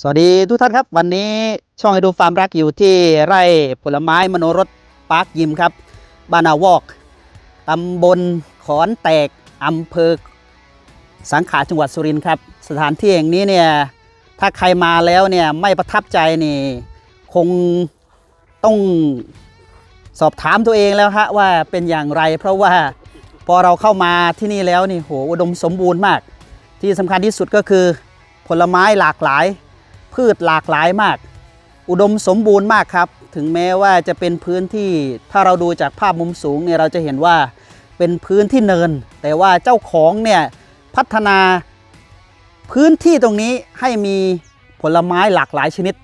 สวัสดีทุกท่านครับ วันนี้ช่องไอดูฟาร์มรักอยู่ที่ไร่ผลไม้มโนรสปาร์คยิมครับบ้านาวอกตำบลขอนแตกอำเภอสังขาจังหวัดสุรินทร์ครับ สถานที่แห่งนี้เนี่ยถ้าใครมาแล้วเนี่ยไม่ประทับใจนี่คงต้องสอบถามตัวเองแล้วฮะว่าเป็นอย่างไร เพราะว่าพอเราเข้ามาที่นี่แล้วนี่โหอุดมสมบูรณ์มาก ที่สำคัญที่สุดก็คือผลไม้หลากหลาย พืชหลากหลายมาก อุดมสมบูรณ์มากครับ ถึงแม้ว่าจะเป็นพื้นที่ถ้าเราดูจากภาพมุมสูงเนี่ยเราจะเห็นว่าเป็นพื้นที่เนิน แต่ว่าเจ้าของเนี่ยพัฒนาพื้นที่ตรงนี้ให้มีผลไม้หลากหลายชนิด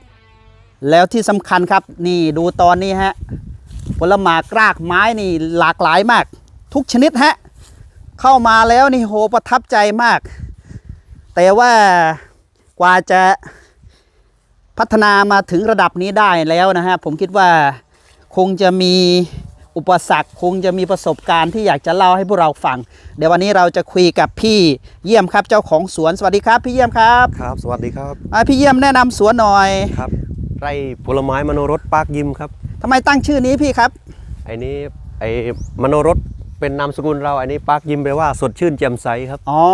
แล้วที่สำคัญครับนี่ดูตอนนี้ฮะผลไม้รากไม้นี่หลากหลายมาก ทุกชนิดฮะเข้ามาแล้วนี่โหประทับใจมาก แต่ว่ากว่าจะ พัฒนามาถึงระดับนี้ได้แล้วนะฮะผมคิดว่าคงจะมีอุปสรรคคงจะมีประสบการณ์ที่อยากจะเล่าให้พวกเราฟัง เดี๋ยววันนี้เราจะคุยกับพี่เยี่ยมครับเจ้าของสวนสวัสดีครับ พี่เยี่ยมครับครับ สวัสดีครับอ่าพี่เยี่ยมแนะนำสวนหน่อยครับไร่ผลไม้มโนรสปาร์คยิมครับทำไมตั้งชื่อนี้พี่ครับไอ้นี้ไอ้มโนรสเป็นนามสกุลเราไอ้นี้ปาร์คยิมแปลว่าสดชื่นแจ่มใสครับ อ๋อ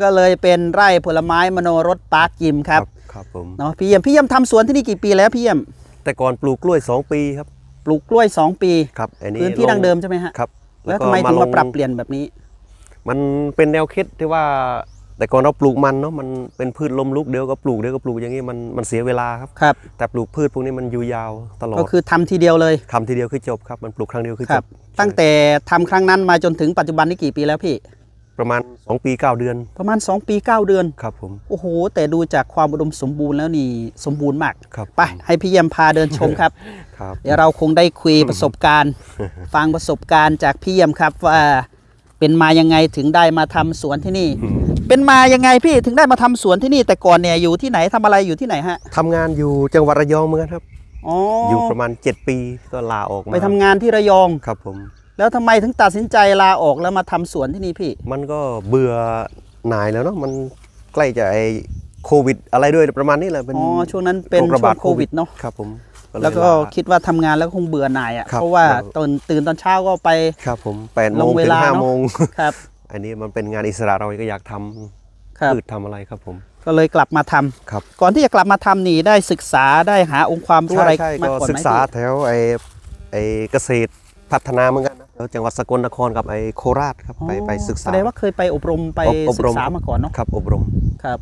ก็เลยเป็นไร่ผลไม้มโนรสปาร์คยิมครับ ครับผมเนาะพี่เยี่ยมพี่เยี่ยมทำสวนที่นี่กี่ปีแล้วพี่เยี่ยม แต่ก่อนปลูกกล้วย 2 ปีครับ ปลูกกล้วย 2 ปีครับไอ้นี้พื้นที่ลดังเดิมใช่ไหมฮะครับ แล้วทำไมถึงมาปรับเปลลี่ยนแบบนี้ มันเป็นแนวคิดที่ว่า แต่ก่อนเราปลูกมันเนาะมันเป็นพืชลมลุกเดียวก็ปลูกเดียวก็ปลูกอย่างนี้มันมันเสียเวลาครับครับแต่ปลูกพืชพวกนี้มันอยู่ยาวตลอดก็คือทำทีเดียวเลยทำทีเดียวคือจบครับมันปลูกครั้งเดียวคือคจรับบตั้งแต่ทำครั้งนั้นมาจนถึงปัจจุบันนี้กี่ปีแล้วพี่ ประมาณ 2 ปี 9 เดือน ประมาณ 2 ปี 9 เดือน ครับผม โอ้โห แต่ดูจากความอุดมสมบูรณ์แล้วนี่สมบูรณ์มากครับไปให้พี่เยี่ยมพาเดินชมครับ ครับเดี๋ยวเราคงได้คุยประสบการณ์ ฟังประสบการณ์จากพี่เยี่ยมครับว่าเป็นมายังไงถึงได้มาทำสวนที่นี่ เป็นมายังไงพี่ถึงได้มาทำสวนที่นี่ แต่ก่อนเนี่ยอยู่ที่ไหนทำอะไรอยู่ที่ไหนฮะทำงานอยู่จังหวัดระยองเหมือนกันครับอ๋อออยู่ประมาณ 7 ปีก็ลาออกมาไปทำงานที่ระยองครับผม แล้วทำไมถึงตัดสินใจลาออกแล้วมาทำสวนที่นี่พี่ มันก็เบื่อหน่ายแล้วเนาะมันใกล้จะไอโควิด อะไรด้วยประมาณนี้แหละเป็นอ๋อช่วงนั้นเป็นโรคระช่วบาดงโควิดเนาะครับผมเยแล้วก็า คิดว่าทำงานแล้วคงเบื่อหน่ายอะครับ เพราะว่าเราตอนตื่นตอนเช้าก็ไป ครับผมแปดโมลงงเวถึงลาห้าเนอะ โมง ครับอันนี้มันเป็นงานอิสระเราก็อยากทำครับพืชทำอะไรครับผม ก็เลยกลับมาทำครับ ก่อนที่จะกลับมาทำนี่ได้ศึกษาได้หาองค์ความรู้ใช่อะไรใช่มาก็ก่อนศึไหมกษาพี่แถวไอไอเกษตร พัฒนาเหมือนกันนะแล้วจังหวัดสกลนครกับไอโคราชครับไปอ๋อไปศึกษาแสดงว่าเคยไปอบรมไปอบอบศึรกมษามาก่อนเนาะครับอบรมครับ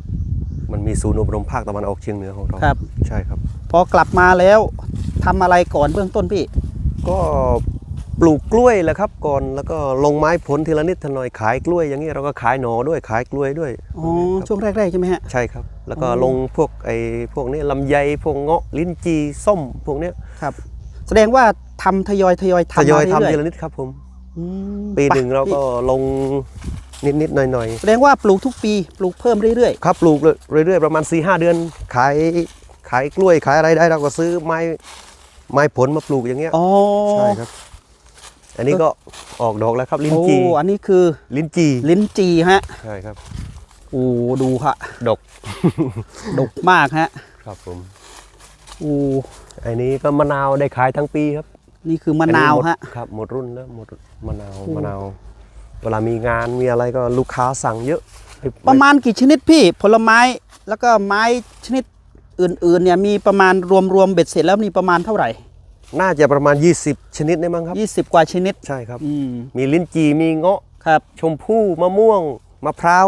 มันมีศูนย์อบรมภาคตะวันออกเฉียงเหนือของเราครับ ใช่ครับ พอกลับมาแล้วทำอะไรก่อนเบื้องต้นพี่ ก็ปลูกกล้วยแหละครับก่อนแล้วก็ลงไม้ผลทีละนิดทีละหน่อยขายกล้วยอย่างนี้เราก็ขายหนอด้วยขายกล้วยด้วยอ๋อครับช่วงแรกๆใช่ไหมฮะใช่ครับ แล้วก็อ๋อลงพวกไอ้พวกนี้ลำไยพวกเงาะลิ้นจีส้มพวกเนี้ยครับ แสดงว่า ทำทยอยทยอยททำยอยมาทำเรื่ทีอยละนิดครับผมๆอืมปีหนึ่งไปเราพี่ก็ลงนิดๆหน่อยแสดงว่าปลูกทุกปีปลูกเพิ่มเรื่อยๆครับปลูกเรื่อยๆประมาณ4ีหเดือน ขายขายกล้วยขายอะไรได้เราก็ซื้อไม้ไม้ผลมาปลูกอย่างเงี้ยๆอ๋อใช่ครับ อันนี้ก็ออกดอกแล้วครับ ลิ้นโอ้จีอันนี้คือลิ้นจีลิ้นจีฮะใช่ครับโอ้ดูค่ะดอกดกมากฮะ ครับผมโอ้อันนี้ก็มะนาวได้ขายทั้งปีครับ นี่คือมะนาวอัหดฮะครับหมดรุ่นแล้วหมดมะนาวโอ้มะนาว เวลามีงานมีอะไรก็ลูกค้าสั่งเยอะ ประมาณกี่ชนิดพี่ผลไม้แล้วก็ไม้ชนิดอื่นๆเนี่ยมีประมาณรวมๆเบ็ดเสร็จแล้วมีประมาณเท่าไหร่ น่าจะประมาณ 20 ชนิดได้มั้งครับ 20 กว่าชนิดใช่ครับอืมมีลิ้นจีมีเงาะครับ ชมพู่มะม่วงมะพร้าว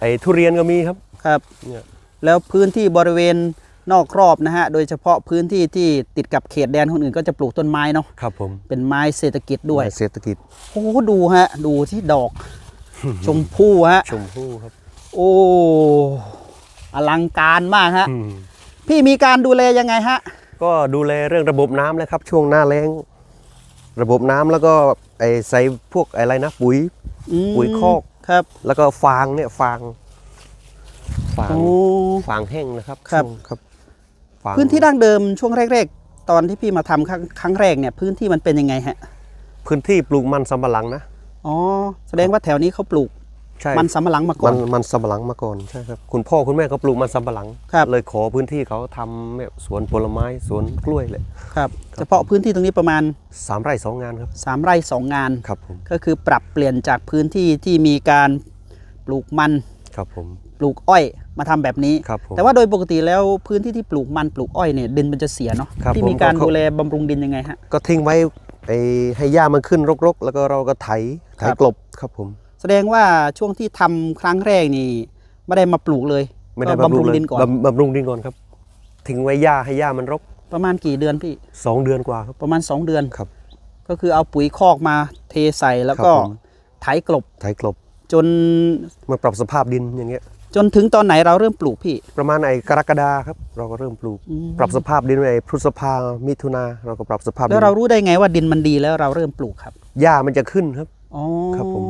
ไอ้ทุเรียนก็มีครับครับเนี่ยแล้วพื้นที่บริเวณ นอกรอบนะฮะ โดยเฉพาะพื้นที่ที่ติดกับเขตแดนคนอื่นก็จะปลูกต้นไม้เนาะ ครับผม เป็นไม้เศรษฐกิจด้วย เศรษฐกิจ โอ้โหดูฮะ ดูที่ดอก ชมพู่ฮะ ชมพู่ครับ โอ้ อลังการมากฮะอืมพี่มีการดูแลยังไงฮะ ก็ดูแลเรื่องระบบน้ำเลยครับ ช่วงหน้าแล้ง ระบบน้ำแล้วก็ไอ้ใส่พวกอะไรนะปุ๋ยอืมปุ๋ยคอก ครับ แล้วก็ฟางเนี่ยฟาง ฟางโอ้ฟางแห้งนะครับ ครับ พื้นที่ดั้งเดิมช่วงแรกๆ ตอนที่พี่มาทำครั้งครั้งแรกเนี่ยพื้นที่มันเป็นยังไงฮะ พื้นที่ปลูกมันสำปะหลังนะอ๋อแสดงว่าแถวนี้เขาปลูกใช่มันสำปะหลังมาก่อมันนมันสำปะหลังมาก่อนใช่ครับคุณพ่อคุณแม่เขาปลูกมันสำปะหลังครับเลยขอพื้นที่เขาทำแบบสวนผลไม้สวนกล้วยเลยครับเฉพาะพื้นที่ตรงนี้ประมาณสามไร่สองงานครับ3ไร่2งานครับผมก็คือปรับเปลี่ยนจากพื้นที่ที่มีการปลูกมันครับผม ปลูกอ้อยมาทำแบบนี้ครับผมแต่ว่าโดยปกติแล้วพื้นที่ที่ปลูกมันปลูกอ้อยเนี่ยดินมันจะเสียเนาะครับที่ผมมีการก็เขาดูแลบำรุงดินยังไงฮะก็ทิ้งไว้ไอ้ให้หญ้ามันขึ้นรกๆ แล้วก็เราก็ไถไถครับกลบครับผม แสดงว่าช่วงที่ทำครั้งแรกนี่ไม่ได้มาปลูกเลย ไม่ได้ก็บำรุงเลยดินก่อนบำบำรุงดินก่อนครับ ทิ้งไว้หญ้าให้หญ้ามันรก ประมาณกี่เดือนพี่สองเดือนกว่าครับประมาณ 2 เดือนครับ ก็คือเอาปุ๋ยคอกมาเทใส่แล้วก็ครับผมไถกลบไถกลบ จนมาปรับสภาพดินอย่างเงี้ย จนถึงตอนไหนเราเริ่มปลูกพี่ ประมาณไอ้กรกฎาครับ เราก็เริ่มปลูกอืมปรับสภาพดินไอ้พฤษภามิถุนาเราก็ปรับสภาพดิแล้วเรารู้ได้ไงว่าดินมันดีแล้วเราเริ่มปลูกครับหญ้ามันจะขึ้นครับอ๋อครับผม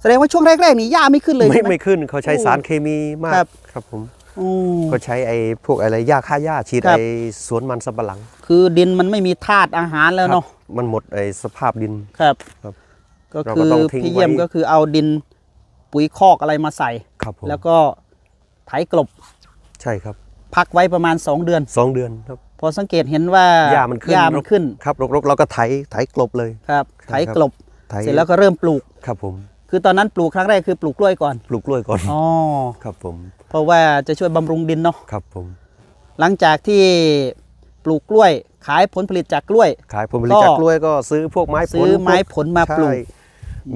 แสดงว่าช่วงแรกๆนี่หญ้าไม่ขึ้นเลยไม่ใช่ไหมไม่ขึ้นเขาใช้โอ้สารเคมีมากครับครับผมอืมก็ใช้ไอ้พวกอะไรหญ้าฆ่าหญ้าฉีดครับไอ้สวนมันสำปะหลัง คือดินมันไม่มีธาตุอาหารแล้วเนาะครับมันหมดไอ้สภาพดินครับครับก็เราคืก็อต้องทิ้งพี่เยี่ยมไว้ก็คือเอาดินปุ๋ยคอกอะไรมาใส่ ครับผมแล้วก็ไถกลบใช่ครับ พักไว้ประมาณ 2 เดือนสองเดือนครับ พอสังเกตเห็นว่าหญ้ามันขึ้นหญ้ามันขึ้นครับรกๆเราก็ไถไถกลบเลยครับ ไถใช่ครับกลบไถเสร็จแล้วก็เริ่มปลูกครับผมคือตอนนั้นปลูกครั้งแรกคือปลูกกล้วยก่อน ปลูกกล้วยก่อนอ๋อครับผม เพราะว่าจะช่วยบำรุงดินเนาะครับผม หลังจากที่ปลูกกล้วย ขายผลผลิตจากกล้วย ขายผลผลิตจากกล้วยก็ซื้อพวกไม้ผลซื้อไม้ผลมาปลูกใช่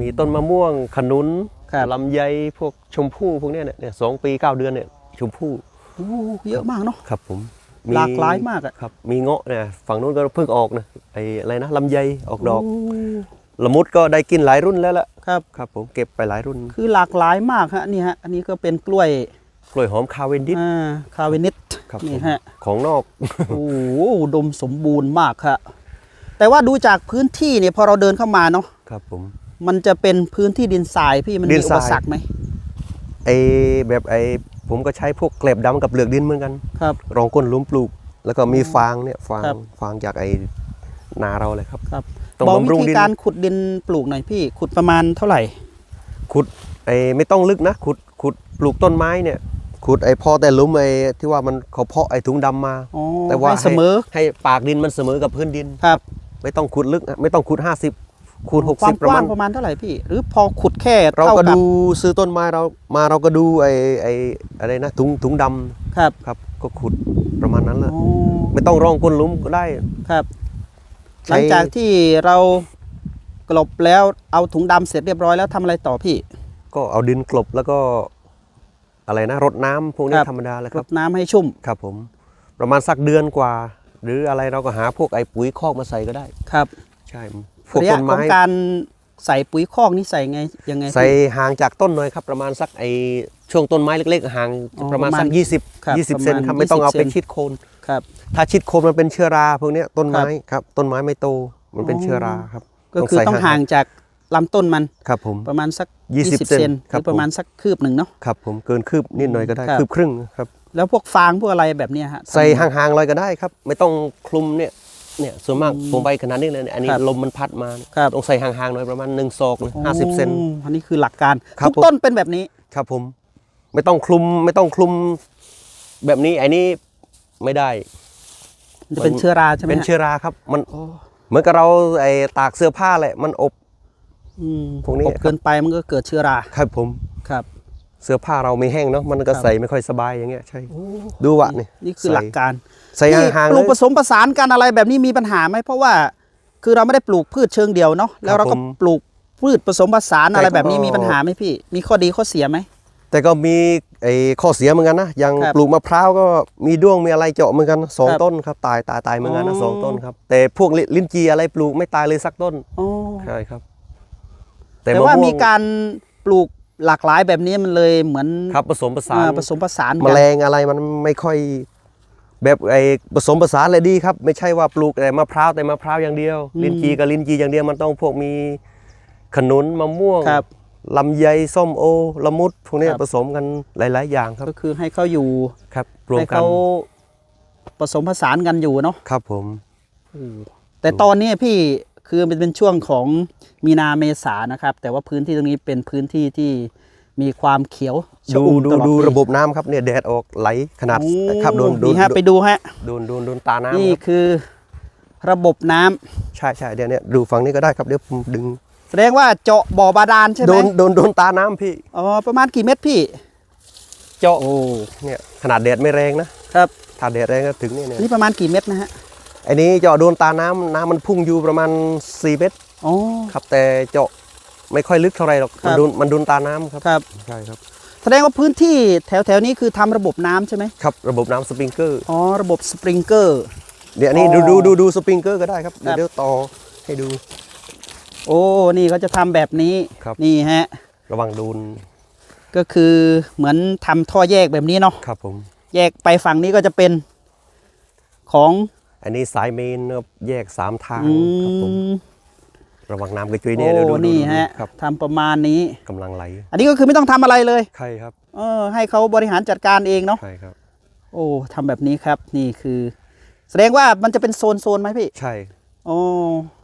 มีต้นมะม่วงขนุนครับ ลำไยพวกชมพู่พวกเนี้ยเนี่ยเนี่ยสองปีเก้าเดือนเนี่ยชมพู่โอ้เยอะมากเนาะครับผมหลากหลายมากอะครับ มีเงาะเนี่ยฝั่งนู้นก็เพิ่งออกนะไอ้อะไรนะลำไยออกดอกโละมุดก็ได้กินหลายรุ่นแล้วล่ะครับครับ ผมเก็บไปหลายรุ่น คือหลากหลายมากฮะนี่ฮะอันนี้ก็เป็นกล้วยกล้วยหอมคาเวนดิสอ่าคาเวนิสครับนี่ผมฮะของนอกโอ้โหอุดมสมบูรณ์มากครับแต่ว่าดูจากพื้นที่เนี่ยพอเราเดินเข้ามาเนาะครับผม มันจะเป็นพื้นที่ดินทรายพี่มันดิมีนอุทปราย สรรคไหมไอ้แบบไอ้ผมก็ใช้พวกเกล็บดำกับเหลือกดินเหมือนกัน ครับ รองก้นหลุมปลูก แล้วก็มีฟางเนี่ยฟางครับ ฟางจากไอ้นาเราเลยครับ ครับต้องบอกบำรุวิงธีดิน การขุดดินปลูกหน่อยพี่ขุดประมาณเท่าไหร่ ขุดไอ้ไม่ต้องลึกนะขุดขุดปลูกต้นไม้เนี่ย ขุดไอ้พอแต่หลุมไอ้ที่ว่ามันเขาเพาะไอ้ถุงดำมา อ๋อแต่ว่าให้เสมอให้ปากดินมันเสมอกับพื้นดิน ครับ ไม่ต้องขุดลึกนะไม่ต้องขุด 50 คูณความ60ประกว้ามาณงประมาณเท่าไหร่พี่ หรือพอขุดแค่เราเท่าก็กับดูซื้อต้นไม้เรามาเราก็ดูไอ้ไอ้อะไรนะถุงถุงดำครับครับ ก็ขุดประมาณนั้นแหละอ๋อไม่ต้องรองก้นหลุมก็ได้ ครับ ใช้ หลังจากที่เรากลบแล้วเอาถุงดำเสร็จเรียบร้อยแล้วทำอะไรต่อพี่ ก็เอาดินกลบแล้วก็ อะไรนะรดน้ำพวกนี้ครับ ธรรมดาเลยครรับ ดน้ำให้ชุ่มครับผมประมาณสักเดือนกว่า หรืออะไรเราก็หาพวกไอ้ปุ๋ยคอกมาใส่ก็ได้ ครับ ใช่ พวกระยะต้นขอไม้งการใส่ปุ๋ยคอกนี่ใส่ไงยังไงพี่ใส่ห่างจากต้นหน่อยครับประมาณสักไอ้ช่วงต้นไม้เล็กๆห่างอ๋อประมาณสักประมาณครับ20 20เซนประมาณครับไม่ต้องเอา20เป็นเซนชิดโคน ครับ ถ้าชิดโคนมันเป็นเชื้อราพวกเนี้ยต้นไม้ครับครับต้นไม้ไม่โตมันเป็นอ๋อ เชื้อราครับก็คือใส่ต้องห่างจากลำต้นมันครับผม ประมาณสัก20 20เซนเซนหครัรืบ อประมาณสักคืบหนึ่งเนาะ ครับผมเกินคืบนิดหน่อยก็ได้ครับ คืบครึ่งครับแล้วพวกฟางพวกอะไรแบบเนี้ยฮะใส่ห่างๆเลยก็ได้ครับ ไม่ต้องคลุมเนี่ย เนี่ยส่วนมากผมไปขนาดนี้เลยเนี่ยอันนี้ครับลมมันพัดมาครับต้องใส่ห่างๆหน่อยประมาณ1ศอกเลยห้าสิบเซนโอ้อันนี้คือหลักการครับทุกผมต้นเป็นแบบนี้ครับผม ไม่ต้องคลุมไม่ต้องคลุมแบบนี้ไอ้นี่ไม่ได้มันจะเป็นเชื้อราใช่ไหมเป็นฮะเชื้อราครับ มันโอ้เหมือนกับเราไอ้ตากเสื้อผ้าแหละมันอบอืมพวกนี้อบเกินไปมันก็เกิดเชื้อรา ครับผมครับ เสื้อผ้าเราไม่แห้งเนาะมันก็ครับใส่ไม่ค่อยสบายอย่างเงี้ยใช่ดูวะนี่นี่คือใส่หลักการ ใส่ห่างๆปเลลูกย ผสมผสานกันอะไรแบบนี้มีปัญหาไหมเพราะว่าคือเราไม่ได้ปลูกพืชเชิงเดียวเนาะแล้วเราก็ผมปลูกพืชผสมผสานอะไรแต่ก็ แบบนี้มีปัญหาไหมพี่ มีข้อดีข้อเสียไหม แต่ก็มีไอ้ข้อเสียเหมือนกันนะอย่างครับปลูกมะพร้าวก็มีด้วงมีอะไรเจาะเหมือนกันสองครับต้นครับตายตายตายเหมือนกันนะอ๋อ สองต้นครับ แต่พวกลิลิ้นจีอะไรปลูกไม่ตายเลยสักต้นอ๋อใช่ครับแต่มะว่าม่งมีการปลูกหลากหลายแบบนี้มันเลยเหมือนครับผสมผสานอ่าผสมผสานแมกันลงอะไรมันไม่ค่อย แบบไอ้ผสมผสานเลยดีครับ ไม่ใช่ว่าปลูกแต่มะพร้าวแต่มะพร้าวอย่างเดียว ลิ้นจีกับลิ้นจีอย่างเดียวมันต้องพวกมีขนุนมะม่วงครับลำไยส้มโอละมุดพวกเนี้ยครับผสมกันหลาย ๆ อย่างครับ ก็คือให้เขาอยู่ครับรวมให้กันเขาผสมผสานกันอยู่เนาะครับผมแต่ตอนนี้พี่คือมันเป็นช่วงของมีนาเมษานะครับ แต่ว่าพื้นที่ตรงนี้เป็นพื้นที่ที่ มีความเขียวชดูอุ่มดูตลอดูปีระบบน้ำครับเนี่ยแดดออกไหลขนาดโอ้ครับโดนโดนนี่ฮะไปดูฮะโดนโดนโดนตาน้ำนี่ครับคือระบบน้ำใช่ใช่เดี๋ยวเนี้ดูฝั่งนี้ก็ได้ครับเดี๋ยวผมดึง แสดงว่าเจาะบ่อบาดาลใช่ไหโดมนโดนโดนตาน้ำพี่อ๋อประมาณกี่เม็ดพี่ เจาะโอ้เนี่ยขนาดแดดไม่แรงนะครับถ้าแดดแรงก็ถึงเนี่ยเนี่ยนี่ประมาณกี่เม็ดนะฮะอันนี้เจาะโดนตาน้ำน้ำมันพุ่งอยู่ประมาณ4เมตรอ๋อครับแต่เจาะ ไม่ค่อยลึกเท่าไหรหรอกครัมันบโดนมันโดนตาน้ำครับครับใช่ครับ แสดงว่าพื้นที่แถวแถวๆนี้คือทำระบบน้ำใช่ไหมครับระบบน้ำสปริงเกอร์อ๋อระบบสปริงเกอร์เดี๋ยวอันนี้อ๋ดูอดูดูดูสปริงเกอร์ก็ได้ครับครับเดี๋ยวต่อให้ดู โอ้นี่เขาจะทำแบบนี้ครับนี่ฮะระวังโดนก็คือเหมือนทำท่อแยกแบบนี้เนาะครับผมแยกไปฝั่งนี้ก็จะเป็นของ อันนี้สายเมนนะครับแยกสามทางอืครับผมม ระวังน้ำกระจุยโอ้เนี่ยเดี๋ยวดูดูนี่ดูฮะครับทำประมาณนี้กำลังไหล อันนี้ก็คือไม่ต้องทำอะไรเลยใช่ครับเออ ให้เขาบริหารจัดการเองเนาะใช่ครับ โอ้ทำแบบนี้ครับนี่คือ แสดงว่ามันจะเป็นโซนโซนๆไหมพี่ใช่ โอ้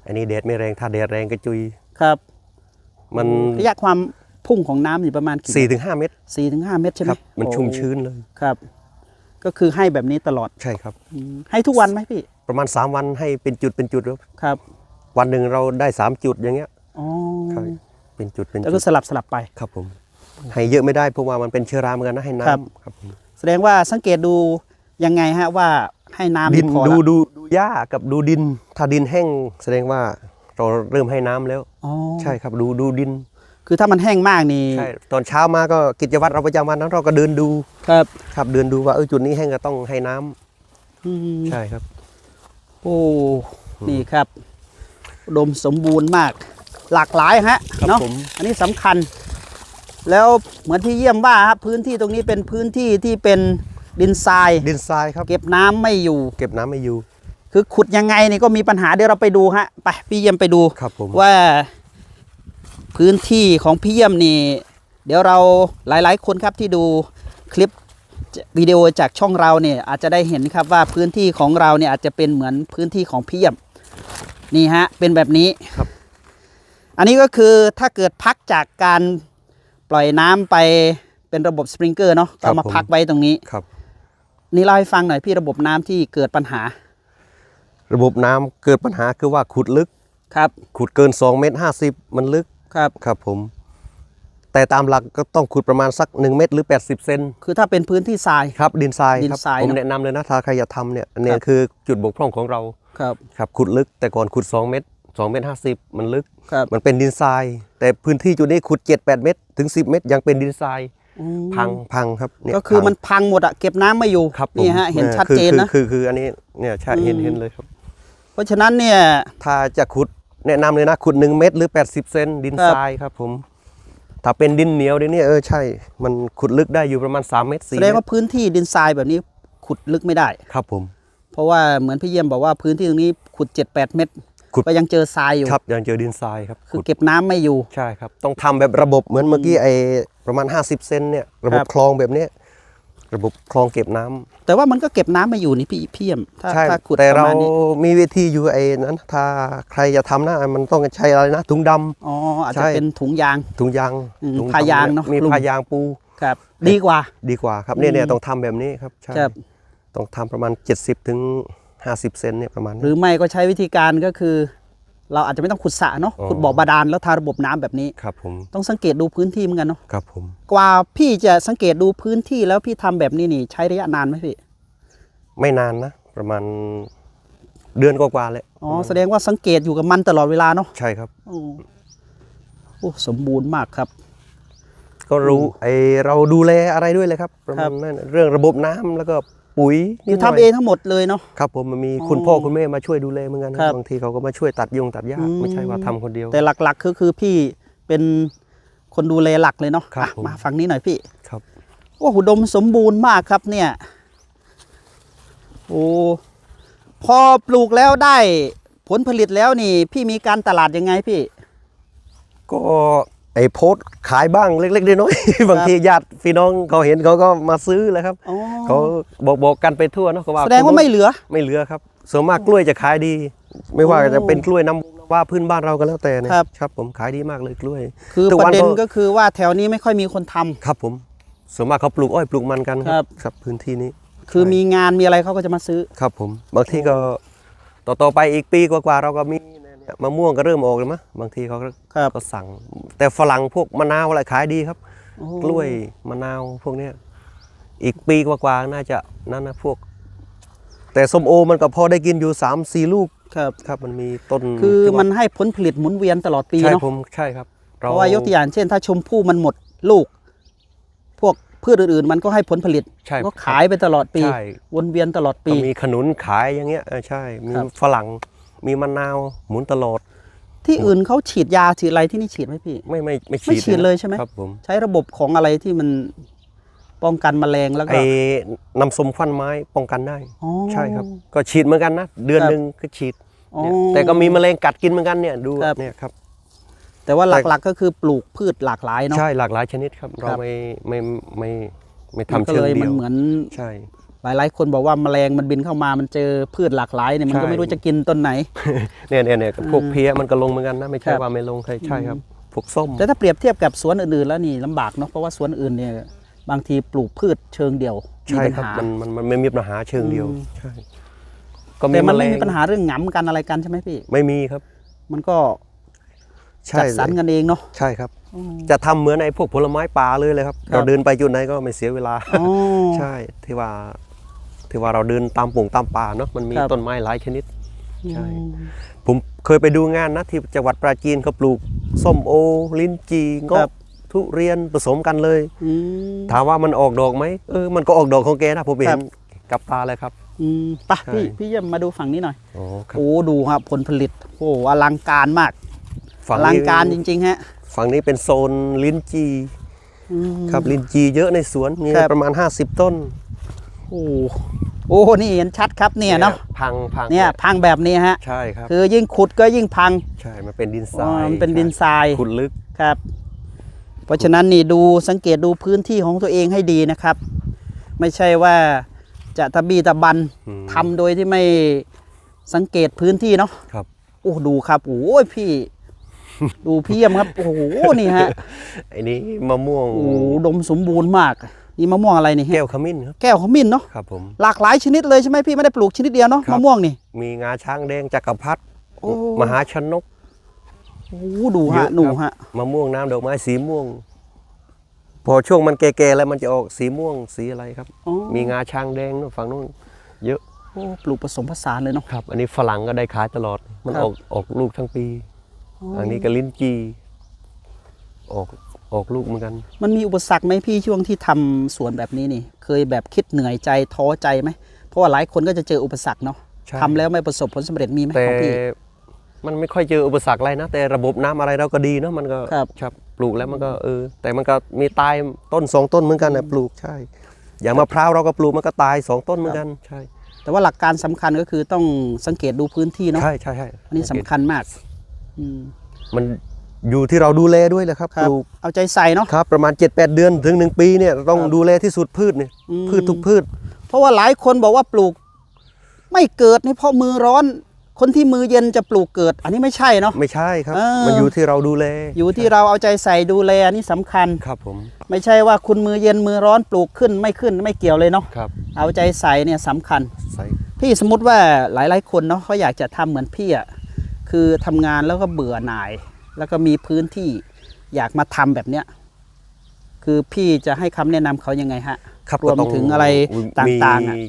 อันนี้แดดไม่แรงถ้าแดดแรงกระจุย ครับมันระยะความพุ่งของน้ำอยู่ประมาณกี่4-5ถึงเมตรสี่ถึงห้าเมตรใช่ไหคมรับมันชุ่มโอ้ชื้นเลย ครับ ก็คือให้แบบนี้ตลอดใช่ครับ อืมให้ทุกวันไหมพี่ประมาณ 3 วันให้เป็นจุดเป็นจุดครับครับ วันหนึ่งเราได้3จุดอย่างเงี้ยอ๋อใช่เป็นจุดเป็นแล้วจุก็ดสลับสลับไป ครับผม ให้เยอะไม่ได้เพราะว่ามันเป็นเชื้อราเหมือนกันนะให้ครับ น้ำครับผมแสดงว่าสังเกตดูยังไงฮะว่าให้น้ำดินพอดูละดูดูหญ้ากับดูดิน ถ้าดินแห้งแสดงว่าเราเริ่มให้น้ำแล้ว อ๋อใช่ครับดูดูดินคือถ้ามันแห้งมากนี่ใช่ตอนเช้ามาก็กิจวัตรเราประจำวันนั้นเราก็เดินดูครับครับเดินดูว่าเออจุดนี้แห้งก็ต้องให้น้ำอืมใช่ครับ โอ้นี่ครับ อุดมสมบูรณ์มาก หลากหลายฮะครับเนาะผมอันนี้สำคัญ แล้วเหมือนที่เยี่ยมว่าครับพื้นที่ตรงนี้เป็นพื้นที่ที่เป็นดินทรายดินทรายครับ เก็บน้ำไม่อยู่ เก็บน้ำไม่อยู่ คือขุดยังไงนี่ก็มีปัญหาเดี๋ยวเราไปดูฮะไปพี่เยี่ยมไปดูครับผมว่า พื้นที่ของพี่เยี่ยมนี่เดี๋ยวเราหลาย ๆ คนครับที่ดูคลิปวิดีโอจากช่องเราเนี่ยอาจจะได้เห็นครับว่าพื้นที่ของเราเนี่ยอาจจะเป็นเหมือนพื้นที่ของพี่เยี่ยม นี่ฮะเป็นแบบนี้ครับ อันนี้ก็คือถ้าเกิดพักจากการปล่อยน้ำไปเป็นระบบสปริงเกอร์เนาะก็เอามาพักไว้ตรงนี้ ครับ นี่เล่าให้ฟังหน่อยพี่ระบบน้ำที่เกิดปัญหาระบบน้ำเกิดปัญหาคือว่าขุดลึก ครับขุดเกิน 2 เมตร 50 มันลึกครับ ครับผม แต่ตามหลักก็ต้องขุดประมาณสัก 1 เมตรหรือ 80 เซนคือถ้าเป็นพื้นที่ทราย ครับ ดินทรายดินครับทรายผมเนอะแนะนำเลยนะถ้าใครอยากทำเนี่ยอันเนี้คยรับ คือจุดบกพร่องของเรา ครับครับขุดลึกแต่ก่อนขุด 2 เมตร2เมตร50มันลึกครับมันเป็นดินทราย แต่พื้นที่จุดนี้ขุด 7-8 เมตร ถึง 10 เมตร ยังเป็นดินทรายอืมพังพังครับเยก็คือพังมันพังหมดอะเก็บน้ำไม่อยู่ครับผมนี่ฮะเห็นออชัดคือเจนนะคือคือคืออันนี้เนี่ยใช่เห็นอืมเห็นเลยครับ เพราะฉะนั้นเนี่ยถ้าจะขุดแนะนำเลยนะขุด 1 เมตรหรือ 80 เซนดินครับทรายครับผมถ้าเป็นดินเหนียวเดี๋ยวนี้เออใช่ มันขุดลึกได้อยู่ประมาณ3เมตรแส4ดเมงตรว่าพื้นที่ดินทรายแบบนี้ขุดลึกไม่ได้ครับผม เพราะว่าเหมือนพี่เยี่ยมบอกว่าพื้นที่ตรงนี้ขุด 7-8 เมตรขุด ก็ยังเจอทรายอยู่ครับยังเจอดินทรายครับคือขุดเก็บน้ำไม่อยู่ ใช่ครับ ต้องทำแบบระบบเหมือนเมื่อกี้ไอ้ประมาณ 50 เซนเนี่ยระบบครับคลองแบบเนี้ยระบบคลองเก็บน้ำ แต่ว่ามันก็เก็บน้ำไม่อยู่นี่พี่พี่เยี่ยมถ้าใช่ถ้าขุดแต่ประเรามาณนี้มีวิธีอยู่ไอ้นั้น ถ้าใครจะทำนะมันต้องใช้อะไรนะ ถุงดำ อ๋ออาจใช่ จะเป็นถุงยาง ถุงยางอืมถุงดำผ้ายางเนอะมีคลุมผ้ายางปู ครับ ดีกว่า ดีกว่าครับเนี่ยเนี่ยอืมต้องทำแบบนี้ครับใช่ครับ ต้องทำประมาณ 70ถึง50 เซนเนี่ยประมาณหนี้รือไม่ก็ใช้วิธีการก็คือ เราอาจจะไม่ต้องขุดสระเนาะอ๋อ ขุดบ่อบาดาลแล้วทาระบบน้ำแบบนี้ ครับผมต้องสังเกตดูพื้นที่เหมือนกันเนาะครับผมกว่าพี่จะสังเกตดูพื้นที่แล้วพี่ทำแบบนี้นี่ใช้ระยะนานไหมพี่ไม่นานนะ ประมาณเดือนกว่าๆเลยอ๋อแสดงว่าสังเกตอยู่กับมันตลอดเวลาเนาะใช่ครับ โอ้โอ้สมบูรณ์มากครับ ก็รู้ไอเราดูแลอะไรด้วยเลยครับประครัมาบณนั้นเรื่องระบบน้ำแล้วก็ ปุ๋ยคืนิอดหทำน่ยเองทั้งหมดเลยเนาะครับผมมันมีอ๋อคุณพ่อคุณแม่มาช่วยดูแลเหมือนกันนะครับบางทีเขาก็มาช่วยตัดยงตัดหญ้าอืมไม่ใช่ว่าทำคนเดียว แต่หลักๆก็คือพี่เป็นคนดูแลหลักเลยเนาะครับอะผมมาฝั่งนี้หน่อยพี่ครับโอ้อุดมสมบูรณ์มากครับเนี่ยโอ้พอปลูกแล้วได้ผลผลิตแล้วนี่ พี่มีการตลาดยังไงพี่ ก็ ไอโพสต์ขายบ้างเล็กๆน้อยๆบางทีญาติพี่น้องเขาเห็นเขาก็มาซื้อเลยครับอ๋อเขาบอกบอกกันไปทั่วเนาะเขาว่าแสดงว่าไม่เหลือ ไม่เหลือครับส่วนมากกล้วยจะขายดี ไม่ว่าโอ้จะเป็นกล้วยน้ำวงน้ว่าพื้นบ้านเราก็แล้วแต่นะครับ ครับ ผมขายดีมากเลยกล้วย คือทุกปวันระเด็นก็ ก็คือว่าแถวนี้ไม่ค่อยมีคนทำ ครับผมส่วนมากเขาปลูกอ้อยปลูกมันกันคครัรับบครับพื้นที่นี้คือมีงานมีอะไรเขาก็จะมาซื้อ ครับผม บางทีก็ต่อต่อไปอีกปีกว่าๆเราก็มีเนี่ย มะม่วงก็เริ่มออกเลยมั้ยบางทีเขาก็ครับก็สั่ง แต่ฝรั่งพวกมะนาวอะไรขายดีครับ โอ้ กล้วยมะนาวพวกเนี้ยอีกปีกว่าๆน่าจะนั่นนะพวก แต่ส้มโอมันก็พอได้กินอยู่3ามสี่ลูกครับ ครับมันมีต้นคือที่ว่ามันให้ผลผลิตหมุนเวียนตลอดปีใช่เนาะ ผมใช่ครับเพราะว่ายกตัวอย่างเช่น ถ้าชมพู่มันหมดลูก พวกพืชอื่นๆ มันก็ให้ผลผลิต ใช่ ก็ขายไปตลอดปี ใช่ วนเวียนตลอดก็ปีมีขนุนขายอย่างเงี้ยเออใช่ มีครับ ฝรั่ง มีมะนาวหมุนตลอด ที่อื่นเขาฉีดยาฉีดอะไรที่นี่ฉีดไหมพี่ ไม่ไม่ไม่ฉีดไม่ฉีดนะเลยใช่ไหมครับผมใช้ระบบของอะไรที่มันป้องกันแมลงแล้วก็ไอ้น้ำส้มควันไม้ป้องกันได้อ๋อใช่ครับ ก็ฉีดเหมือนกันนะเดือนครับหนึ่งก็ฉีดอ๋อเนี่ยแต่ก็มีแมลงกัดกินเหมือนกันเนี่ยดูครับเนี่ยครับ แต่ว่าหลักๆก็คือปลูกพืชหลากหลายเนาะใช่หลากหลายชนิดครับ เราครับไม่ไม่ไม่ไม่มันทำก็เชิงเลยเดีมันยวเหมือนใช่ หลายๆ คนบอกว่าแมลงมันบินเข้ามามันเจอพืชหลากหลายเนี่ยมันก็ใช่ ไม่รู้จะกินต้นไหน เนี่ยเนี่ยเนี่ยพวกเพี้ยมันก็ลงเหมือนกันนะไม่ใช่ครับ ว่าไม่ลงใช่ใช่ครับพวกส้ม แต่ถ้าเปรียบเทียบกับสวนอื่นๆแล้วนี่ลำบากเนาะเพราะว่าสวนอื่นเนี่ยบางทีปลูกพืชเชิงเดียวมีใช่ปัญครับหา มันมันมันไม่มีปัญหาเชิงเดียวอืม ใช่ก็แต่มันแลไม่งมีปัญหาเรื่องหงำกันอะไรกันใช่ไหมพี่ ไม่มีครับ มันก็ใช่จัดสรรเลยกันเองเนาะ ใช่ครับจะทำเหมือนไอ้พวกผลไม้ป่าเลยเลยครับ ครับ เราเดินไปจุดไหนก็ไม่เสียเวลา อ๋อ ใช่ที่ว่า ที่ว่าเราเดินตามป่งตามป่าเนาะมันมีครับ ต้นไม้หลายชนิด ใช่อืมผมเคยไปดูงานนะที่จังหวัดปราจีนเขาปลูกส้มโอ ลิ้นจีงครัอบ ทุเรียนผสมกันเลย อืม ถามว่ามันออกดอกไหมเออมันก็ออกดอกของแกนะผมเห็ครันบกับตาเลยครับ อืมไปะใช่ พี่พี่เยี่ยมมาดูฝั่งนี้หน่อย โอ้ครับโอ้ดูครับผลผลิตโอ้อลังการมากอฝั่งลังนี้การจริง ๆ ฮะ ฝั่งนี้เป็นโซนลิ้นจีอืมครับลิ้นจีเยอะในสวนมีครับ ประมาณ 50 ต้น โอ้ โอ้นี่เห็นชัดครับเนี่ยเนาะพังพังเนี่ยพังแบบนี้ฮะใช่ครับคือยิ่งขุดก็ยิ่งพังใช่มันเป็นดินทอ๋ราอยมันเป็นดินทรายขุดลึกครับ เพราะฉะนั้นนี่ดูสังเกตดูพื้นที่ของตัวเองให้ดีนะครับ ไม่ใช่ว่าจะตะบีตะบันอืมทำโดยที่ไม่สังเกตพื้นที่เนาะครับโอ้ดูครับโอ้ยพี่ ดูพี่เยี่ยมครับโอ้โหนี่ฮะไอ้นี้มะม่วงโอ้โหดมสมบูรณ์มาก นี่มะม่วงอะไรนี่แก้วขมิ้นครับแก้วขมิ้นเนาะครับผมหลากหลายชนิดเลยใช่ไหมพี่ไม่ได้ปลูกชนิดเดียวเนาะครับมะม่วงนี่มีงาช้างแดงจักรพรรดิโอ้มหาชนกโอ้โหดูเยฮะอะหนูครับฮะมะม่วงน้ำดอกไม้สีม่วง พอช่วงมันแก่ๆแล้วมันจะออกสีม่วงสีอะไรครับอ๋อมีงาช้างแดงนู่นฝั่งนู้นเยอะโอ้ปลูกผสมผสานเลยเนาะครับ อันนี้ฝรั่งก็ได้ขายตลอด มันครับออกออกลูกทั้งปี อันนี้ก็ลิ้นจีออก ออกลูกเหมือนกัน มันมีอุปสรรคไหมพี่ช่วงที่ทำสวนแบบนี้นี่ เคยแบบคิดเหนื่อยใจท้อใจไหมเพราะว่าหลายคนก็จะเจออุปสรรคเนาะใช่ทำแล้วไม่ประสบผลสำเร็จมีไหมแต่ของพี่มันไม่ค่อยเจออุปสรรคอะไรนะ แต่ระบบน้ำอะไรเราก็ดีเนาะมันก็ครับครับปลูกแล้วมันก็เออ แต่มันก็มีตายต้นสองต้นเหมือนกันนะปลูกใช่ อย่างมะพร้าวเราก็ปลูกมันก็ตายสองต้นเหมือนกันใช่ แต่ว่าหลักการสำคัญก็คือต้องสังเกตดูพื้นที่เนาะใช่ใช่ใช่อันนี้สำคัญมากอืมมัน อยู่ที่เราดูแลด้วยแหละครับครัปบลูกเอาใจใส่เนาะ ครับประมาณ 7-8 เดือนถึง 1 ปีเนี่ยต้องครับดูแลที่สุดพืชเนี่ยอืม พืชทุกพืช เพราะว่าหลายคนบอกว่าปลูก ไม่เกิดนี่เพราะมือร้อน คนที่มือเย็นจะปลูกเกิด อันนี้ไม่ใช่เนาะ ไม่ใช่ครับ เออ มันอยู่ที่เราดูแลอยู่ที่เราเอาใจใส่ดูแลอันนี่สำคัญ ครับผมไม่ใช่ว่าคุณมือเย็นมือร้อนปลูกขึ้นไม่ขึ้นไม่เกี่ยวเลยเนาะครับเอาใจใส่เนี่ยสำคัญ ใส่พี่สมมติว่าหลายๆคนเนาะเขาอยากจะทำเหมือนพี่อะคือทำงานแล้วก็เบื่อหน่าย แล้วก็มีพื้นที่อยากมาทำแบบเนี้ยคือพี่จะให้คำแนะนำเขายังไงฮะครับรวมก็ต้ถึงอะไรต่างๆอะมี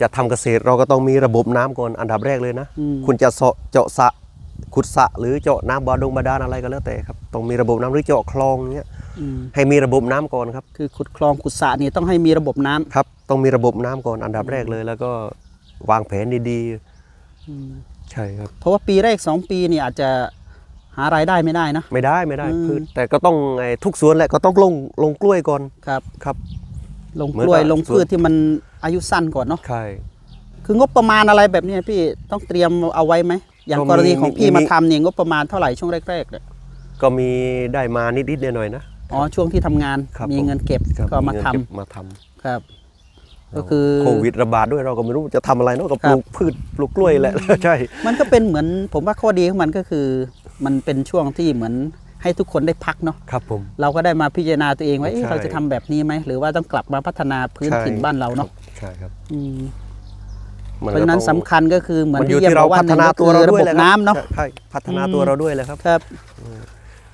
จะทำเกษตรเราก็ต้องมีระบบน้ำก่อนอันดับแรกเลยนะอืมคุณจะเสาะเจาะสระขุดสระหรือเจาะน้ำบาดงบาดาลอะไรก็แล้วแต่ครับต้องมีระบบน้ำหรือเจาะคลองเนี้ยอืมให้มีระบบน้ำก่อนครับ คือขุดคลองขุดสระนี่ต้องให้มีระบบน้ำครับ ต้องมีระบบน้ำก่อนอันดับแรกเลย แล้วก็วางแผนดีอืมๆใช่ครับ เพราะว่าปีแรกสองปีนี่อาจจะ หารายได้ไม่ได้นะ ไม่ได้ไม่ได้อืม พืชแต่ก็ต้องไอ้ทุกสวนแหละก็ต้องลงลงกล้วยก่อนครับ ครับ ลงเหมือกนล้วยกับ ลงพืชที่มันอายุสั้นก่อนเนาะ ใช่ คืองบประมาณอะไรแบบเนี้ยพี่ต้องเตรียมเอาไว้ไหม อย่างก็มีกรณีของพี่มี มาทำเนี่ยงบประมาณเท่าไหร่ช่วงแรกๆเนี่ยก็มีได้มานิดๆหน่อยๆนะ อ๋อช่วงที่ทำงานครับมีผม เงินเก็บครับก็มาเงินทำเก็บมาทำครับ ก็คือ โควิดระบาดด้วยเราก็ไม่รู้จะทำอะไรเนาะก็ปครัลูบกพืชปลูกกล้วยแหละ ใช่ มันก็เป็นเหมือนผมว่าข้อดีของมันก็คือ มันเป็นช่วงที่เหมือนให้ทุกคนได้พักเนาะครับผมเราก็ได้มาพิจารณาตัวเองว่าเอ๊ะใช่ เราจะทำแบบนี้ไหมหรือว่าต้องกลับมาพัฒนาพื้นใช่ถิ่นบ้านเราเนาะใช่ครับอืมมัเพราะฉะนั้นก็ต้องสำคัญก็คือเหมือนมันอที่ยู่เยี่ยมที่บเราอกว่าพัหฒนึ่งนาก็ตัคืวอเราระด้บวยบแหละครับน้ำเนาะ ใช่พัฒนาตัวอืมเราด้วยแหละครับ ครับ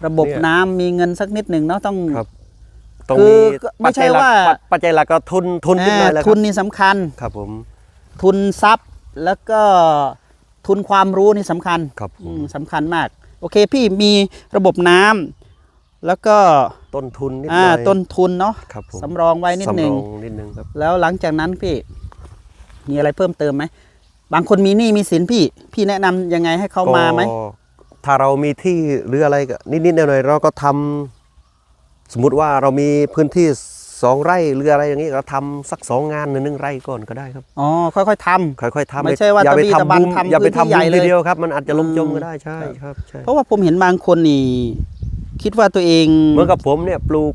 ระบบเนี่ย น้ำมีเงินสักนิดหนึ่งเนาะต้อง ครับต้องคือมีก็ไม่ใช่ปัจจัยหลักว่าปัจปัจจัยหลักก็ทุนทุนนิดหน่อยแหละคทุรับนนี่สำคัญ ครับผม ทุนทรัพย์แล้วก็ทุนความรู้นี่สำคัญครับผอืมมสำคัญมาก โอเคพี่มีระบบน้ำแล้วก็ต้นทุนนิดหอ่าน่อยต้นทุนเนาะครับผมสำรองไว้นิดหนึ่งสำรองนิดนึงครับแล้วหลังจากนั้นพี่มีอะไรเพิ่มเติมไหมบางคนมีหนี้มีสินพี่ พี่แนะนำยังไงให้เขามาไหมก็ถ้าเรามีที่หรืออะไรก็นิดๆหน่อยๆเราก็ทำสมมติว่าเรามีพื้นที่ สองไร่หรืออะไรอย่างนี้เราทำสักสองงานหรือหนึ่งไร่ก่อนก็ได้ครับอ๋อค่อยๆทำค่อยๆทำไม่ใช่ว่าอย่าไปตะบี้ตะบันทำบูมทำอย่าไปพื้นที่ทำใหญ่บูมเลยทีเดียวครับ มันอาจจะล้มจมอืมก็ได้ใช่ครับครับใช่เพราะว่าผมเห็นบางคนนี่ คิดว่าตัวเองเหมือนกับผมเนี่ยปลูก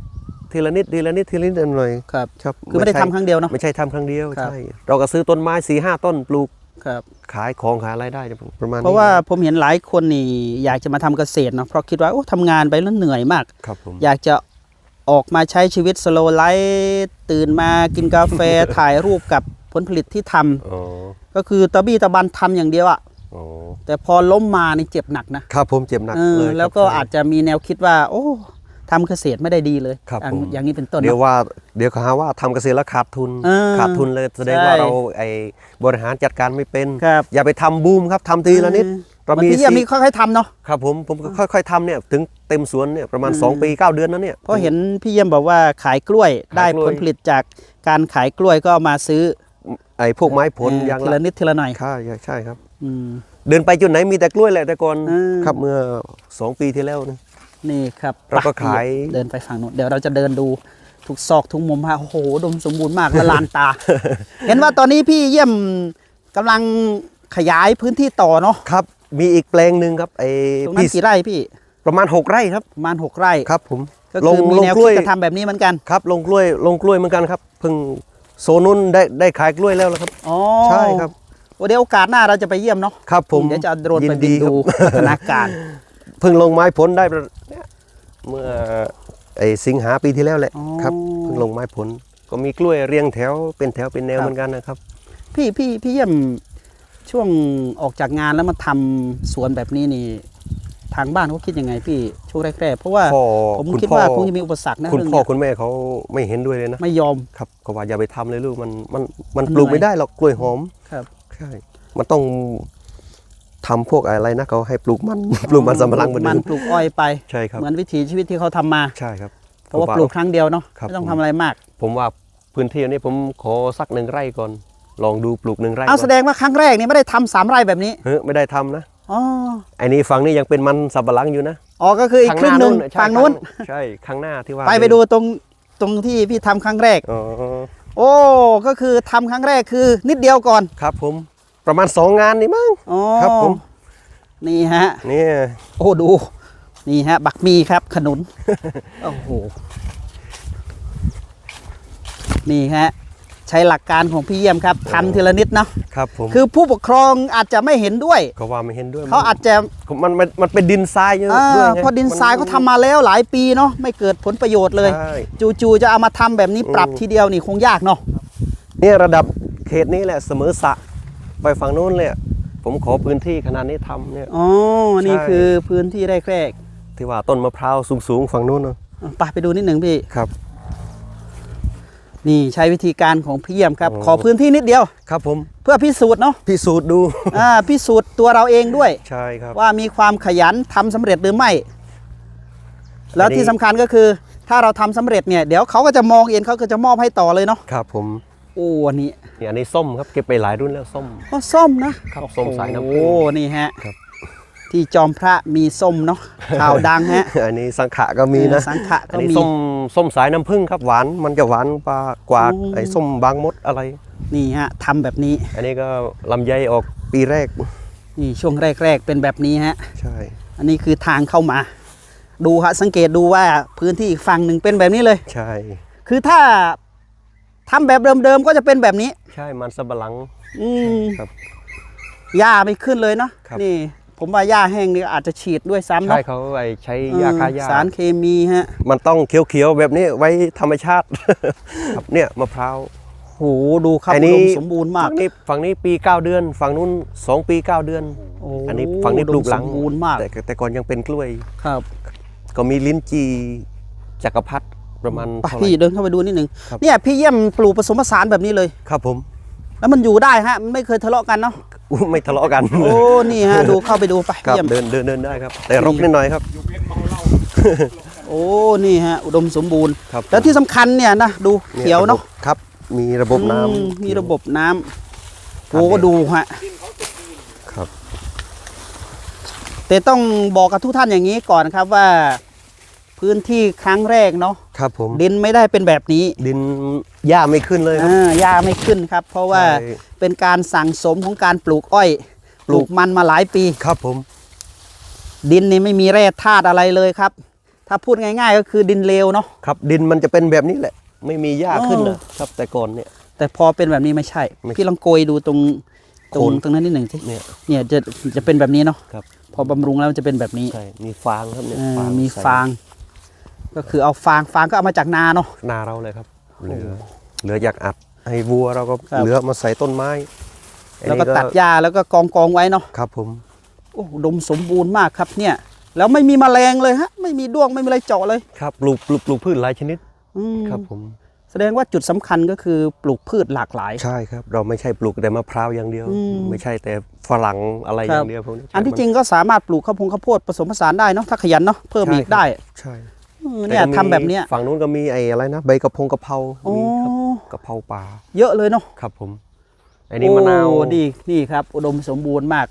ทีละนิดทีละนิดทีละนิดหน่อยครับๆครับคือไม่ได้ทำครั้งเดียวเนาะไม่ใช่ทำครั้งเดียวครับใช่เราก็ซื้อต้นไม้สี่ห้าต้นปลูกครับขายของขายอะไรได้ประมาณนี้เพราะว่าผมเห็นหลายคนนี่อยากจะมาทำเกษตรเนาะเพราะคิดว่าโอ้ทำงานไปแล้วเหนื่อยมากครับผมอยากจะ ออกมาใช้ชีวิตสโลไลฟ์ตื่นมากินกาแฟ ถ่ายรูปกับผลผลิตที่ทำอ๋อก็คือตะบี้ตะบันทำอย่างเดียวอะอ๋อแต่พอล้มมานี่เจ็บหนักนะครับผมเจ็บหนักเออเลยครับ แล้วก็ใช่อาจจะมีแนวคิดว่า โอ้ทำเกษตรไม่ได้ดีเลยครับอย่างผม อย่างนี้เป็นต้น เดี๋ยวเนอะว่าเดี๋ยวเขาหาว่าทำเกษตรแล้วขาดทุน เออขาดทุนเลยแสดงใช่ว่าเราไอ้บริหารจัดการไม่เป็น ครับอย่าไปทำบูมครับทำทีละนิดเรา เรามีมีที่ยังสี่มีค่อยๆทำเนาะครับผมผมก็ค่อย ๆทำเนี่ยถึงเต็มสวนเนี่ยประมาณอืม2ปี 9 เดือนนั้นเนี่ยเพราะเห็นพี่เยี่ยมบอกว่าขายกล้วยขายได้กล้วยผลผลิตจากการขายกล้วยก็เอามาซื้อไอ้พวกไม้ผลเอออย่างทีละนิดทีละหน่อยใช่ใช่ครับอืมเดินไปจุดไหนมีแต่กล้วยแหละแต่ก่อนเออครับเมื่อ 2 ปีที่แล้วนะนี่ครับเราก็ไปขายเดินไปฝั่งโน้นเดี๋ยวเราจะเดินดูทุกซอกทุกมุมฮะโอ้โหอุดมสมบูรณ์มากละลานตา เห็นว่าตอนนี้พี่เยี่ยมกำลังขยายพื้นที่ต่อเนาะครับ มีอีกแปลงหนึ่งครับไอ้ตรงนั้นพี่กี่ไร่พี่ประมาณ 6 ไร่ครับประมาณหกไร่ครับ ผมก็ลงคือมีลงแนวกคิล้ดวยจะทำแบบนี้เหมือนกันครับ ลงกล้วยลงกล้วยเหมือนกันครับเพิ่งโซนุนได้ได้ขายกล้วยแล้วละครับอ๋อใช่ครับโอ้เดี๋ยวโอกาสหน้าเราจะไปเยี่ยมเนาะครับ ผมเดี๋ยวจะเอาโดรนยิไปนบิดีนครัดูบพัฒนาการเพิ่งลงไม้ผลได้ประเนี่ยเมื่อไอ้สิงหาปีที่แล้วแหละอ๋อครับเพิ่งลงไม้ผล ก็มีกล้วยเรียงแถวเป็นแถวเป็นแนวครับเหมือนกันนะครับ พี่พี่พี่เยี่ยม ช่วงออกจากงานแล้วมาทำสวนแบบนี้นี่ ทางบ้านเขาคิดยังไงพี่ช่วงแรกๆเพราะว่าพ่อผมคุณคิดพ่อว่าคงจะมีอุปสรรคนะคุณเรื่องพ่อเนี้ยคุณแม่เขาไม่เห็นด้วยเลยนะ ไม่ยอมครับก็ว่าอย่าไปทำเลยลูกมันมันมันมันปลูกเหนื่อยไม่ได้หรอกกล้วยหอมครับใช่มันต้องทำพวกอะไรนะเขาให้ปลูกมันปลูกมันสำปะหลังเหมือนมัเดินมปลูกอ้อยไปใช่ครับเหมือนวิถีชีวิตที่เขาทำมาใช่ครับเพราะว่าผมปลูกครั้งเดียวเนาะครับไม่ต้องผมทำอะไรมาก ผมว่าพื้นที่นี้ผมขอสักหนึ่งไร่ก่อน ลองดูปลูกหนึ่งไร่เอาก่แสอนดงว่าครั้งแรกนี่ไม่ได้ทำสามไร่แบบนี้เฮ้ยไม่ได้ทำนะอ๋อไอ้นี่ฝั่งนี้ยังเป็นมันสับปะหลังอยู่นะอ๋อก็คืออีกครึ่งหนึ่งใช่ฝั่งนู้นใช่ข้างหน้าที่ว่าไปไปดูตรงตรงที่พี่ทำครั้งแรกอ๋อโอ้ก็คือทำครั้งแรกคือนิดเดียวก่อนครับ ผมประมาณสองงานนี่มั้งอ๋อครับผมนี่ฮะเนี่ยโอ้ดู นี่ฮะ บักมีครับ ขนุน โอ้โห นี่ฮะ ใช้หลักการของพี่เยี่ยมครับทำทีละนิดเนาะครับผมคือผู้ปกครองอาจจะไม่เห็นด้วย ก็ว่าไม่เห็นด้วยเขาอาจจะมันมันมันเป็นดินทรายเยอะอ่าด้วยไงเพราะดินทรายเขาทำมาแล้วหลายปีเนาะไม่เกิดผลประโยชน์เลยใช่จู่ๆจะเอามาทำแบบนี้ปรับอืมทีเดียวนี่คงยากเนาะเนี่ยระดับเขตนี้แหละเสมอสระไปฝั่งนู้นเลยผมขอพื้นที่ขนาดนี้ทำเนี่ยอ๋อนี่ใช่คือพื้นที่แรกที่ว่าต้นมะพร้าวสูงๆฝั่งนู้นเนอะๆอะไปไปดูนิดหนึ่งพี่ครับ นี่ใช้วิธีการของพี่เยี่ยมครับโอ้ขอพื้นที่นิดเดียว ครับผม เพื่อพิสูจน์เนาะพิสูจน์ดู อ่าพิสูจน์ตัวเราเองด้วย ใช่ครับ ว่ามีความขยันทำสำเร็จหรือไม่ แล้วอันนี้ที่สำคัญก็คือ ถ้าเราทำสำเร็จเนี่ยเดี๋ยวเขาก็จะมองเองเขาก็จะมอบให้ต่อเลยเนาะครับ ผมโอ้อันนี้นี่อันนี้ส้มครับเก็บไปหลายรุ่นแล้วส้มก็ส้มนะครับส้มสายน้ำผึ้งโอ้นี่ฮะครับ ที่จอมพระมีส้มเนาะข่าวดังฮะ อันนี้สังขะก็มีนะเออสังขะอัก็นนี้มีส้มส้มสายน้ำผึ้งครับหวานมันจะหวานปลากว่าอืมไอ้ส้มบางมดอะไร นี่ฮะทำแบบนี้ อันนี้ก็ลำไยออกปีแรก นี่ช่วงแรก ๆ เป็นแบบนี้ฮะ ใช่ อันนี้คือทางเข้ามา ดูฮะสังเกตดูว่าพื้นที่อีกฝั่งหนึ่งเป็นแบบนี้เลย ใช่ คือถ้าทำแบบเดิมๆก็จะเป็นแบบนี้ ใช่มันสำปะหลัง อืมครับหญ้าไม่ขึ้นเลยเนาะครับนี่ ผมว่าหญ้าแห้งนี่อาจจะฉีดด้วยซ้ำใช่เนาะเขาไอ้ใช้ยาฆ่าหญ้าเออสารเคมีฮะ มันต้องเขียวๆแบบนี้ไว้ธรรมชาติครับเนี่ยมะพร้าวโหดูครับอันอุนี้ดมสมบูรณ์มากฝั่งนี้ฝั่งนี้ปี 9 เดือน ฝั่งนู้น 2 ปี 9 เดือนโอ้อันนี้ฝั่งนี้ปลูกหลังอุดมสมบูรณ์มากแต่แต่ก่อนยังเป็นกล้วยครับ ก็มีลิ้นจีจักรพรรดิประมาณไปเท่าไหร่พี่เดินเข้าไปดูนิดหนึ่งครับเนี่ยพี่เยี่ยมปลูกผสมผสานแบบนี้เลยครับผม แล้วมันอยู่ได้ฮะมันไม่เคยทะเลาะกันเนาะอู้ไม่ทะเลาะกันโอ้นี่ฮะดูเข้าไปดูไปครับเยี่ยมเดินเดินเดินได้ครับ แต่รกนิดหน่อยครับ โอ้นี่ฮะอุดมสมบูรณ์ ครับ แล้วที่สำคัญเนี่ยนะดูเขียวเนาะระบบครับ มีระบบน้อืมำมีระบบน้ำครับโอ้ดูฮะครับ แต่ต้องบอกกับทุกท่านอย่างนี้ก่อนครับว่า พื้นที่ครั้งแรกเนาะครับผมดินไม่ได้เป็นแบบนี้ ดิน หญ้าไม่ขึ้นเลยครับ อ่าหญ้าไม่ขึ้นครับ เพราะว่าใช่ เป็นการสั่งสมของการปลูกอ้อย ปลูกมันมาหลายปี ครับผม ดินนี่ไม่มีแร่ธาตุอะไรเลยครับ ถ้าพูดง่ายๆ ก็คือดินเลวเนาะ ครับดินมันจะเป็นแบบนี้แหละ ไม่มีหญ้าขึ้นอ๋อ นะครับแต่ก่อนเนี่ย แต่พอเป็นแบบนี้ไม่ใช่ ไม่พี่ลองโกยดูตรงตรงโคนตรงนั้นนิดหนึ่งสิเนี่ยเนี่ยจะจะเป็นแบบนี้เนาะ ครับพอบำรุงแล้วมันจะเป็นแบบนี้ใช่มีฟางครับเนี่ยเออฟางมีใส่ฟาง ก็คือเอาฟางฟางก็เอามาจากนาเนาะ นาเราเลยครับ เหลือเหลืออยากอัดให้วัวเราก็ครับ เหลือมาใส่ต้นไม้อันแล้วนี้ก็ตัดหญ้าแล้วก็กองกองไว้เนาะครับผมโอ้อุดมสมบูรณ์มากครับเนี่ย แล้วไม่มีแมลงเลยฮะ ไม่มีด้วงไม่มีอะไรเจาะเลยครับปลูกปลูกปลูกพืชหลายชนิดอืมครับผมแสดงว่าจุดสำคัญก็คือปลูกพืชหลากหลาย ใช่ครับ เราไม่ใช่ปลูกแต่มะพร้าวอย่างเดียว อืมไม่ใช่แต่ฝรั่งอะไรอครับย่างเดียวพวกนี้อันที่จริงก็สามารถปลูกข้าวโพงข้าวโพดผสมผสานได้เนาะถ้าขยันเนาะเพิ่มอีกได้ ใช่ เออเนี่ยต่ก็มีทำแบบเนี้ยฝั่งนู้นก็มีไอ้อะไรนะใบกระพงกะเพราโอ้มีครับกะเพราป่าเยอะเลยเนาะครับผมไอ้นี่มะนาวโอ้ดีนี่ครับ อุดมสมบูรณ์มาก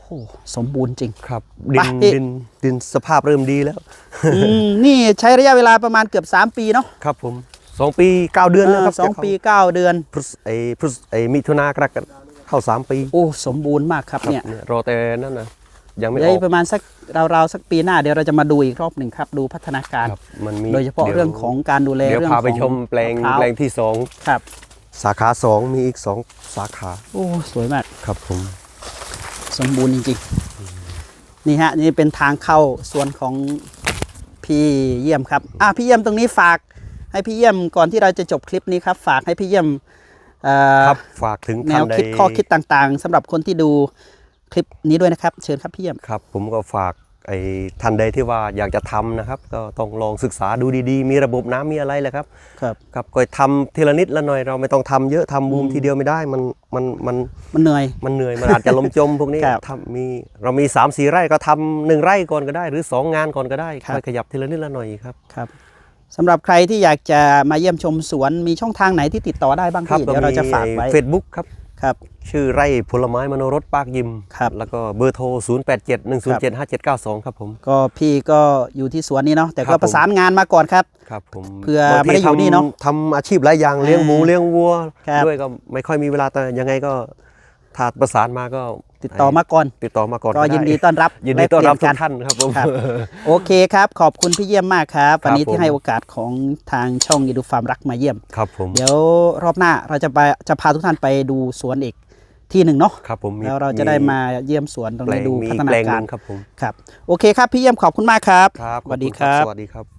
โอ้สมบูรณ์จริงครับ ดินไปพี่ดินดินสภาพเริ่มดีแล้วอืมนี่ใช้ระยะเวลาประมาณเกือบ 3 ปีเนาะครับผมสองปีเก้าเดือนแล้วครับสองจะเข้าปี9เดือนพฤษไอ้พฤษไอ้มิถุนากรกฎาเข้าสามปี โอ้ สมบูรณ์มากครับครับเนี่ยเนี่ยรอแต่นั่นนะ ยังไม่เดี๋อยวอก ประมาณสักราวๆสักปีหน้าเดี๋ยวเราจะมาดูอีกรอบหนึ่งครับดูพัฒนาการ ครับมันมีโดยเฉพาะดี๋วเรื่องของการดูแลเดี๋ยวเรื่องพาของไปชมแปลงมะพร้าวแปลงที่สองครับสาขาสองมีอีกสองสาขาโอ้สวยมาก ครับผม สมบูรณ์จริงๆ นี่ฮะ นี่เป็นทางเข้าส่วนของพี่เยี่ยมครับ อะพี่เยี่ยมตรงนี้ฝากให้พี่เยี่ยมก่อนที่เราจะจบคลิปนี้ครับ ฝากให้พี่เยี่ยมเอ่อครับฝากถึงแนท่านวใดคิดข้อคิดต่างๆสำหรับคนที่ดู คลิปนี้ด้วยนะครับ เชิญครับพี่เยี่ยมครับ ผมก็ฝากไอ้ท่านใดที่ว่าอยากจะทำนะครับ ก็ต้องลองศึกษาดูดีๆ มีระบบน้ำมีอะไรแหละครับครับครับก็ทำทีละนิดละหน่อยเราไม่ต้องทำเยอะทำบูมทีเดียวไม่ได้มันมันมันมันเหนื่อยมันเหนื่อยมันอาจจะล้มจมพวกนี้ครับทำมีเรามี3ามสี่ไร่ก็ทำหนึ่งไร่ก่อนก็ได้ หรือ 2 งานก่อนก็ได้ครับค่อยขยับทีละนิดละหน่อยครับครับสำหรับใครที่อยากจะมาเยี่ยมชมสวนมีช่องทางไหนที่ติดต่อได้บ้างครับพี่เดี๋ยวเราจะฝากไว้เฟซบุ๊กครับ ครับ ชื่อไร่ผลไม้มโนรสปากยิมครับแล้วก็เบอร์โทร 0 8 7 1 0 7 5 7 9 2 ครับผม ก็พี่ก็อยู่ที่สวนนี้เนาะแต่ครัก็บผม ประสานงานมาก่อนครับ ครับผมเผื่อบางทีไม่ได้อยู่นี่เนอะทำทำอาชีพหลายอย่างเลี้ยงหมูอ่าเลี้ยงวัว ครับ ด้วยก็ไม่ค่อยมีเวลาแต่ยังไงก็ถ้าประสานมาก็ ติดต่อมาก่อน ติดต่อมาก่อนก็ยินดีไต้อนรับยินดีต้อนรับแลกเปลี่ทุยกท่านครับผมครับโอเคครับ ขอบคุณพี่เยี่ยมมากครับ วันนี้ครับผมที่ให้โอกาสของทางช่องยีดูฟาร์มรักมาเยี่ยมครับผมเดี๋ยวรอบหน้าเราจะไปจะพาทุกท่านไปดูสวนอีกที่หนึ่งเนาะครับผมมีแล้วเราจะได้มาเยี่ยมสวนตรงแปลนี้งดูมีพัฒแปนาลงหการนึ่งครับผมครับ โอเคครับพี่เยี่ยมขอบคุณมากครับครับสวัสดีขอณครับสวัสดีครับ